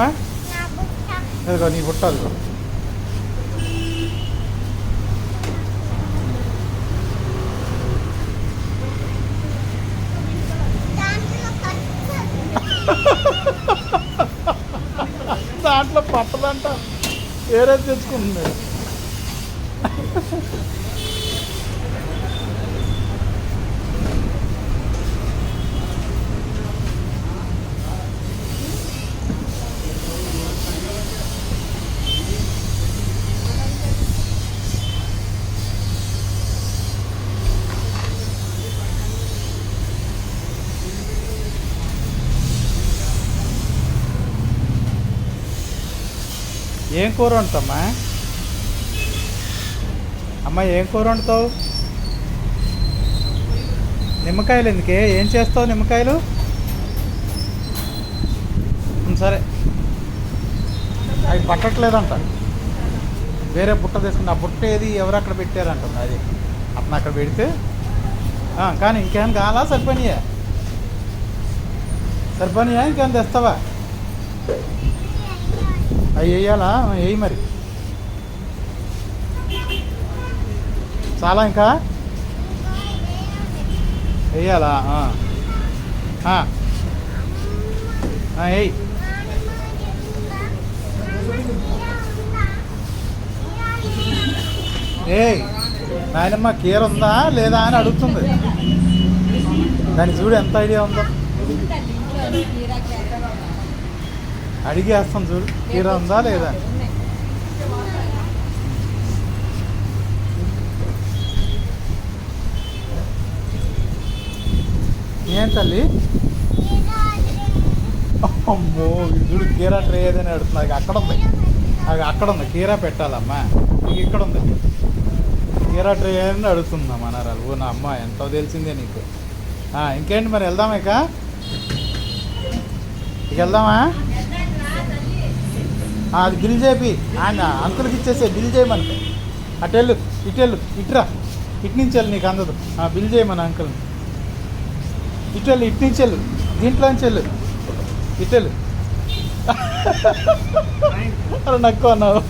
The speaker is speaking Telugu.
అమ్మా? నా నీ పుట్టాలి దాంట్లో దాంట్లో పట్టదంట. వేరే తెచ్చుకుంటున్నాడు ఏం కూర వండుతామ్మా అమ్మ ఏం కూర వండుతావు? నిమ్మకాయలు ఎందుకే? ఏం చేస్తావు నిమ్మకాయలు? సరే. అవి పట్టట్లేదంట. వేరే బుట్ట తీసుకుని ఆ బుట్ట ఏది? ఎవరు అక్కడ పెట్టారంటుంది? అది. అతను అక్కడ పెడితే. కానీ ఇంకేం కావాలా? సరిపోయినాయా? సరిపోనియా ఇంకేం తెస్తావా? అవి వేయాలా? వేయి మరి. చాలా ఇంకా? వేయాలా? వేయి. ఏయ్ నాయనమ్మ కీర ఉందా లేదా అని అడుగుతుంది. దాని చూడు ఎంత ఐడియా ఉందో. అడిగేస్తాం చూడు. కీర ఉందా లేదా? ఏం తల్లి? అమ్మో చూడు కీరా ట్రే ఏదని అడుగుతుంది అది అక్కడ ఉంది. అది అక్కడ ఉంది. కీరా పెట్టాలమ్మా. నీకు ఇక్కడ ఉంది. కీరా ట్రే అని అడుగుతుందా మనరాలు ఓ నా అమ్మ ఎంతో తెలిసిందే నీకు. ఇంకేంటి మరి వెళ్దామా ఇక? ఇక వెళ్దామా? అది బిల్ చేపి. ఆయన అంకుల్కి ఇచ్చేసే బిల్ చేయమంటే. అటెళ్ళు ఇటెళ్ళు ఇట్రా. ఇటు నుంచి వెళ్ళు నీకు అందదు. ఆ, బిల్ చేయమని అంకుల్ని. ఇటు వెళ్ళు ఇటు నుంచి వెళ్ళు. దీంట్లోంచి వెళ్ళు. ఇటు వెళ్ళు నక్కు అన్నావు.